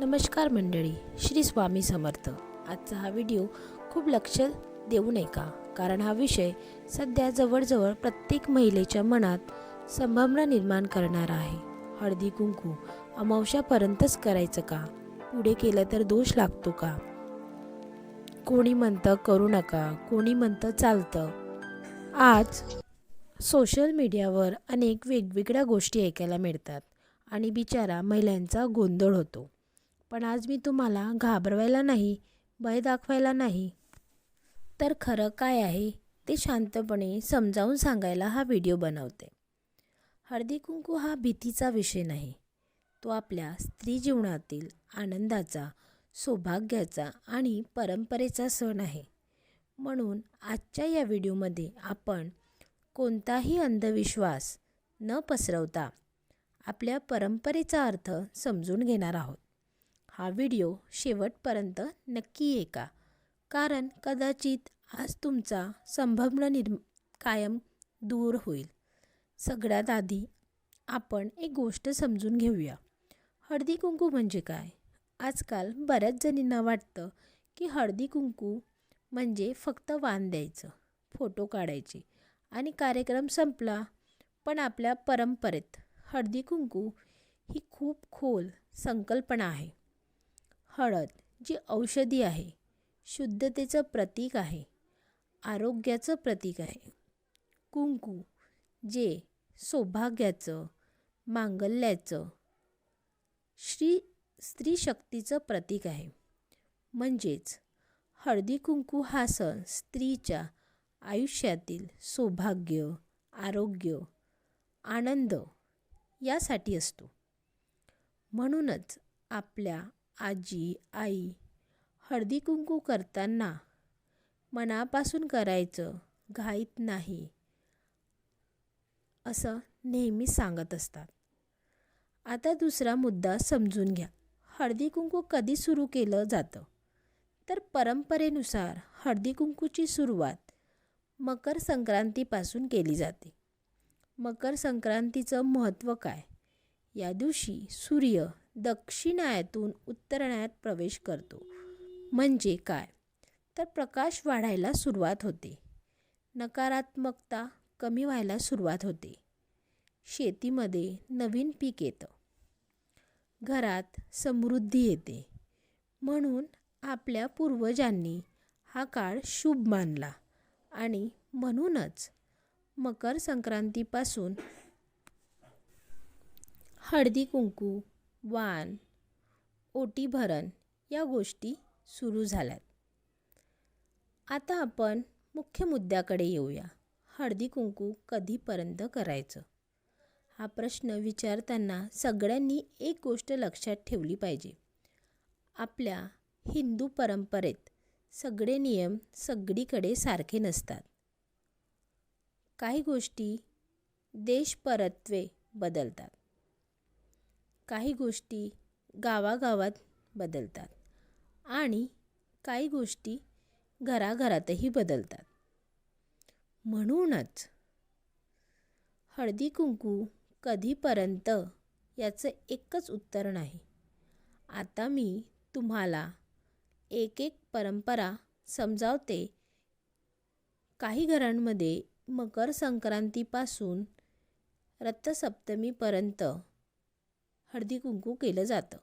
नमस्कार मंडळी श्री स्वामी समर्थ. आजचा हा व्हिडिओ खूप लक्ष देऊ नये का कारण हा विषय सध्या जवळजवळ प्रत्येक महिलेच्या मनात संभावना निर्माण करणारा आहे. हळदी कुंकू अमावश्यापर्यंतच करायचं का? पुढे केलं तर दोष लागतो का? कोणी म्हणतं करू नका कोणी म्हणतं चालतं. आज सोशल मीडियावर अनेक वेगवेगळ्या गोष्टी ऐकायला मिळतात आणि बिचारा महिलांचा गोंधळ होतो. पण आज मी तुम्हाला घाबरवायला नाही भय दाखवायला नाही. तर खरं काय आहे ते शांतपणे समजावून सांगायला हा व्हिडिओ बनवते. हळदी कुंकू हा भीतीचा विषय नाही. तो आपल्या स्त्री जीवनातील आनंदाचा सौभाग्याचा आणि परंपरेचा सण आहे. म्हणून आजच्या या व्हिडिओमध्ये आपण कोणताही अंधविश्वास न पसरवता आपल्या परंपरेचा अर्थ समजून घेणार आहोत. हा व्हिडिओ शेवटपर्यंत नक्की ऐका. कारण कदाचित आज तुमचा संभ्रम निर्म कायम दूर होईल. सगळ्यात आधी आपण एक गोष्ट समजून घेऊया. हळदी कुंकू म्हणजे काय? आजकाल बऱ्याच जणींना वाटतं की हळदी कुंकू म्हणजे फक्त वाण द्यायचं फोटो काढायचे आणि कार्यक्रम संपला. पण आपल्या परंपरेत हळदी कुंकू ही खूप खोल संकल्पना आहे. हळद जी औषधी आहे शुद्धतेचं प्रतीक आहे आरोग्याचं प्रतीक आहे. कुंकू जे सौभाग्याचं मांगल्याचं श्री स्त्री शक्तीचं प्रतीक आहे. म्हणजेच हळदी कुंकू हा सण स्त्रीच्या आयुष्यातील सौभाग्य आरोग्य आनंद यासाठी असतो. म्हणूनच आपल्या आजी आई हळदी कुंकू करताना मनापासून करायचं घाईत नाही असं नेहमी सांगत असतात. आता दुसरा मुद्दा समजून घ्या. हळदी कुंकू कधी सुरू केलं जातं? तर परंपरेनुसार हळदी कुंकूची सुरुवात मकर संक्रांतीपासून केली जाते. मकर संक्रांतीचं महत्त्व काय? या दिवशी सूर्य दक्षिणायातून उत्तरायणात प्रवेश करतो. म्हणजे काय? तर प्रकाश वाढायला सुरुवात होते. नकारात्मकता कमी व्हायला सुरुवात होते. शेतीमध्ये नवीन पीक येतं. घरात समृद्धी येते. म्हणून आपल्या पूर्वजांनी हा काळ शुभ मानला आणि म्हणूनच मकर संक्रांतीपासून हळदी कुंकू वाण ओटी भरण या गोष्टी सुरू झाल्यात. आता आपण मुख्य मुद्द्याकडे येऊया. हळदी कुंकू कधीपर्यंत करायचं? हा प्रश्न विचारताना सगळ्यांनी एक गोष्ट लक्षात ठेवली पाहिजे. आपल्या हिंदू परंपरेत सगळे नियम सगळीकडे सारखे नसतात. काही गोष्टी देशपरत्वे बदलतात. काही गोष्टी गावागावात बदलतात आणि काही गोष्टी घराघरातही बदलतात. म्हणूनच हळदी कुंकू कधीपर्यंत याचं एकच उत्तर नाही. आता मी तुम्हाला एक एक परंपरा समजावते. काही घरांमध्ये मकर संक्रांतीपासून रथसप्तमीपर्यंत हळदी कुंकू केलं जातं.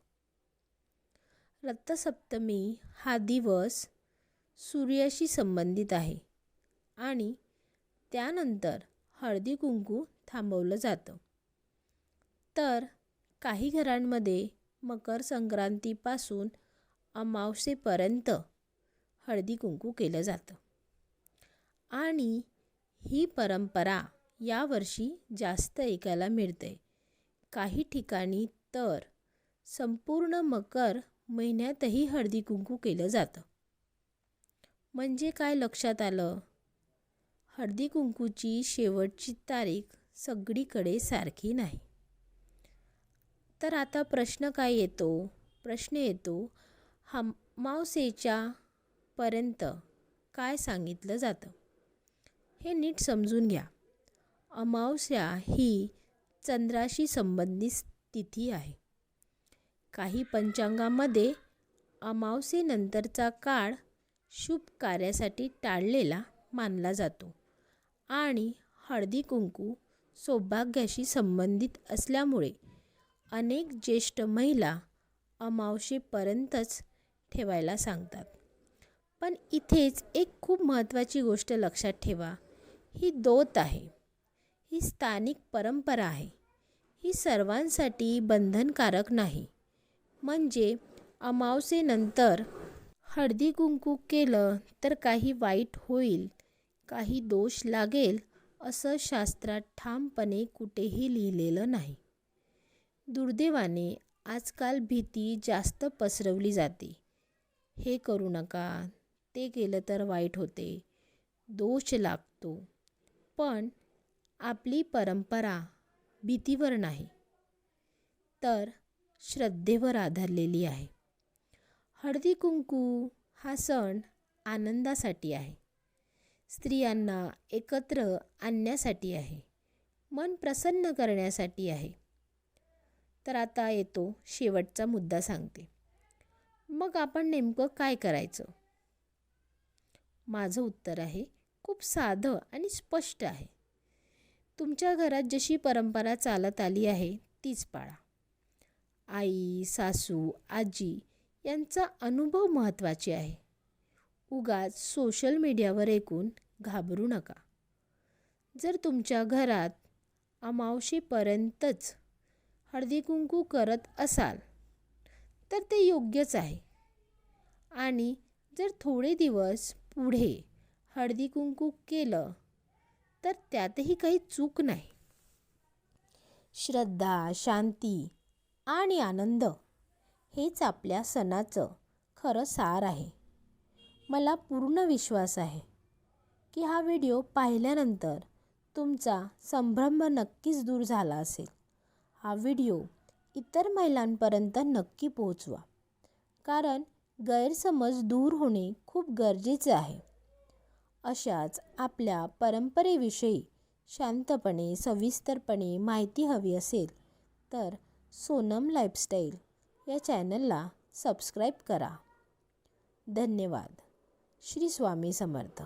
रथसप्तमी हा दिवस सूर्याशी संबंधित आहे आणि त्यानंतर हळदी कुंकू थांबवलं जातं. तर काही घरांमध्ये मकर संक्रांतीपासून अमावसेपर्यंत हळदी कुंकू केलं जातं. आणि ही परंपरा यावर्षी जास्त ऐकायला मिळते. काही ठिकाणी तर संपूर्ण मकर महिन्यातही हळदी कुंकू केलं जातं. म्हणजे काय लक्षात आलं? हळदी कुंकूची शेवटची तारीख सगळीकडे सारखी नाही. तर आता प्रश्न काय येतो? प्रश्न येतो मावसेच्या पर्यंत काय सांगितलं जातं? हे नीट समजून घ्या. अमावस्या ही चंद्राशी संबंधित तिथी आहे. काही पंचांगामध्ये अमावस्येनंतरचा काळ शुभ कार्यासाठी टाळलेला मानला जातो आणि हळदी कुंकू सौभाग्याशी संबंधित असल्यामुळे अनेक ज्येष्ठ महिला अमावशेपर्यंतच ठेवायला सांगतात. पण इथेच एक खूप महत्त्वाची गोष्ट लक्षात ठेवा ही दोत आहे. ही स्थानिक परंपरा आहे. ही सर्वांसाठी बंधनकारक नाही. म्हणजे अमावसेनंतर हळदी कुंकू केलं तर काही वाईट होईल काही दोष लागेल असं शास्त्रात ठामपणे कुठेही लिहिलेलं नाही. दुर्दैवाने आजकाल भीती जास्त पसरवली जाते. हे करू नका ते केलं तर वाईट होते दोष लागतो. पण आपली परंपरा भीतीवर नाही तर श्रद्धेवर आधारलेली आहे. हळदी कुंकू हा सण आनंदासाठी आहे. स्त्रियांना एकत्र आणण्यासाठी आहे. मन प्रसन्न करण्यासाठी आहे. तर आता येतो शेवटचा मुद्दा सांगते. मग आपण नेमकं काय करायचं? माझं उत्तर आहे खूप साधं आणि स्पष्ट आहे. तुमच्या घरात जशी परंपरा चालत आली आहे तीच पाळा. आई सासू आजी यांचा अनुभव महत्त्वाचे आहे. उगाच सोशल मीडियावर ऐकून घाबरू नका. जर तुमच्या घरात अमावशेपर्यंतच हळदी कुंकू करत असाल तर ते योग्यच आहे. आणि जर थोडे दिवस पुढे हळदी कुंकू केलं तर त्यातही काही चूक नाही. श्रद्धा शांती आणि आनंद हेच आपल्या सणाचं खरं सार आहे. मला पूर्ण विश्वास आहे की हा व्हिडिओ पाहिल्यानंतर तुमचा संभ्रम नक्कीच दूर झाला असेल. हा व्हिडिओ इतर महिलांपर्यंत नक्की पोहोचवा. कारण गैरसमज दूर होणे खूप गरजेचे आहे. अशाच आपल्या परंपरेविषयी शांतपणे सविस्तरपणे माहिती हवी असेल तर सोनम लाईफस्टाईल या चॅनलला सबस्क्राईब करा. धन्यवाद. श्री स्वामी समर्थ.